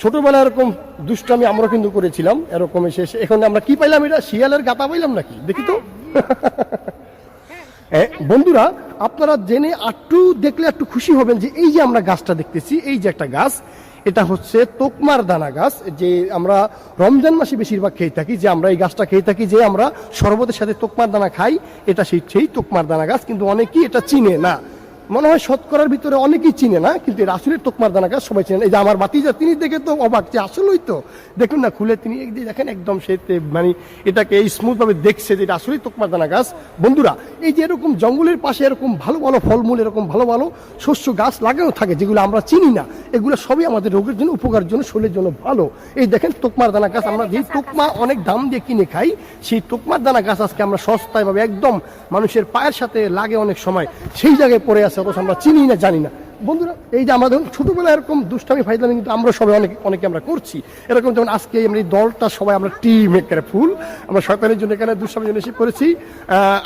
ছোটবেলায় এরকম দুষ্টামি আমরা কিন্তু করেছিলাম এরকম এসে এখন আমরা কি পাইলাম এটা? শিয়ালের গাতা পাইলাম নাকি? দেখি তো। বন্ধুরা আপনারা জেনে একটু দেখলে একটু খুশি হবেন যে এই যে আমরা গাছটা দেখতেছি এই যে একটা গাছ এটা হচ্ছে তোকমার দানা গাছ যে আমরা রমজান মাসে বেশিরভাগ খেয়ে থাকি যে আমরা এই গাছটা খেয়ে থাকি যে আমরা শরবতের সাথে তোকমার দানা খাই এটা সেই সেই তোকমার দানা গাছ কিন্তু অনেকেই এটা চিনে না। মনে হয় শতকরার ভিতরে অনেকেই চিনে না, কিন্তু আসলে তোকমার দানা গাছ সবাই চিনেন এই যে আমার বাতিজা তিনি দেখে তো অবাক যে আসলেই তো। দেখুন না, খুলে তিনি এই দেখেন একদম সে মানে এটাকে স্মুথ ভাবে দেখছে যে এটা আসলেই তোকমার দানা গাছ। বন্ধুরা, এই যে এরকম জঙ্গলের পাশে এরকম ভালো ভালো ফলমূল, এরকম ভালো ভালো শস্য গাছ লাগানো থাকে, যেগুলো আমরা চিনি না, এগুলো সবই আমাদের রোগের জন্য, উপকারের জন্য, শরীরের জন্য ভালো। এই দেখেন তোকমার দানা গাছ, আমরা যেই তোকমা অনেক দাম দিয়ে কিনে খাই, সেই তোকমার দানা গাছ আজকে আমরা সস্তায় ভাবে একদম মানুষের পায়ের সাথে লাগে অনেক সময়। সেই জায়গায় পড়ে আছে অথচ আমরা চিনি না, জানি না। বন্ধুরা, এই যে আমাদের ছোটবেলায় এরকম দুষ্টামি, ফাইজলামি কিন্তু আমরা সবাই অনেক, অনেকে আমরা করছি। এরকম যেমন আজকে এই দলটা সবাই আমরা টিম একেবারে ফুল আমরা সরকারের জন্য এখানে দুষ্টামির জন্য করেছি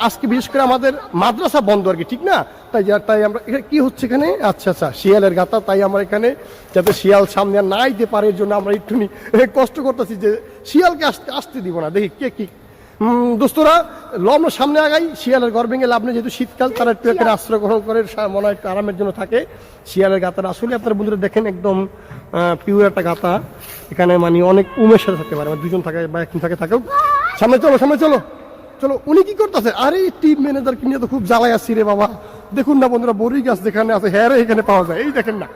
আজকে বিশেষ করে আমাদের মাদ্রাসা বন্ধ আর কি, ঠিক না? তাই তাই আমরা এখানে কি হচ্ছে এখানে? আচ্ছা আচ্ছা শিয়ালের গাতা তাই আমরা এখানে যাতে শিয়াল সামনে আর না আইতে পারে, এর জন্য আমরা একটুখানি কষ্ট করতেছি যে শিয়ালকে আসতে আসতে দিব না। দেখি কে কি দোস্তরা ল আমরা সামনে আগাই, শিয়ালের ভেঙে লাভ নেই, যেহেতু শীতকাল, তারা একটু এখানে আশ্রয় গ্রহণ করে মনে হয় একটু আরামের জন্য থাকে। শিয়ালের গাতার আসলে আপনারা বন্ধুরা দেখেন একদম পিওর একটা গাতা এখানে মানে অনেক উমের সাথে থাকতে পারে মানে দুজন থাকে বা একজন থাকে থাকেও। সামনে চলো সামনে চলো চলো, উনি কি করতেছে? আরে টিম ম্যানেজার কিনে তো খুব জ্বালাই আসছি রে বাবা। দেখুন না বন্ধুরা, বড়ি গাছ যেখানে আছে হ্যাঁ এখানে পাওয়া যায়। এই দেখেন না।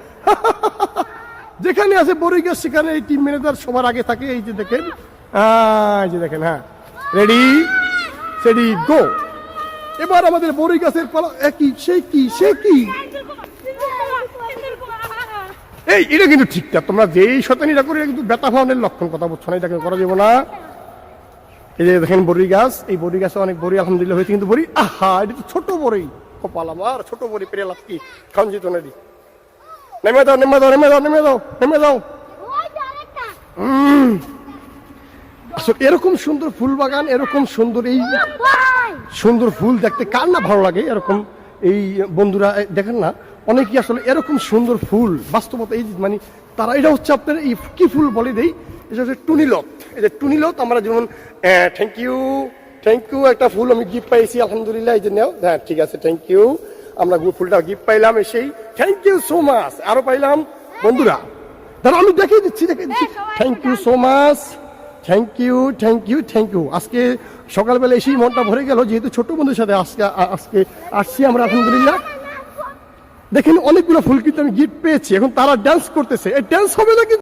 যেখানে আছে বড়ই গাছ, সেখানে এই টিম ম্যানেজার সবার আগে থাকে। এই যে দেখেন এই যে দেখেন হ্যাঁ। রেডি সেডি গো এবার আমাদের বড়ই গাছের পালা একই সে কি সে কি এই এটা কিন্তু ঠিকঠাক তোমরা যেই শতানিটা করে কিন্তু বেতা ভাওনের লক্ষণ কথা বলছো না এটা কিন্তু করা যাবে না। এই যে দেখেন বড়ি গাছ এই বড়ি গাছে অনেক বড়ি আলহামদুলিল্লাহ হয়েছে কিন্তু বড়ি আহা এটা তো ছোট বড়ি। কপাল আমার ছোট বড়ি পেরে লাভ কি? খান যেত না নেমে দাও নেমে দাও নেমে দাও নেমে দাও নেমে দাও। আসলে এরকম সুন্দর ফুল বাগান এরকম সুন্দর এই সুন্দর ফুল দেখতে কার না ভালো লাগে? এরকম এই বন্ধুরা দেখেন না অনেকেই আসলে এরকম সুন্দর ফুল বাস্তবতা এই মানে তারা এটা হচ্ছে আপনার এই কি ফুল বলে দেই? এটা হচ্ছে টুনিলত এই যে টুনিলত আমরা যেমন থ্যাংক ইউ থ্যাংক ইউ একটা ফুল আমি গিফট পাইছি আলহামদুলিল্লাহ এই যে নেও। হ্যাঁ ঠিক আছে থ্যাংক ইউ আমরা ফুলটা গিফট পাইলাম এসেই থ্যাংক ইউ সো মাচ আরও পাইলাম। বন্ধুরা দাঁড়া আমি দেখিয়ে দিচ্ছি দেখিয়ে দিচ্ছি। Thank you so much thank you thank you thank you আজকে সকালবেলা এসেই মনটা ভরে গেল, যেহেতু ছোট বন্ধুর সাথে আজকে আজকে আসছি আমরা, আলহামদুলিল্লাহ। দেখেন অনেকগুলো ফুল কিন্তু আমি গিফট পেয়েছি, এখন তারা ডান্স করতেছে। এই ডান্স হবে না কিন্তু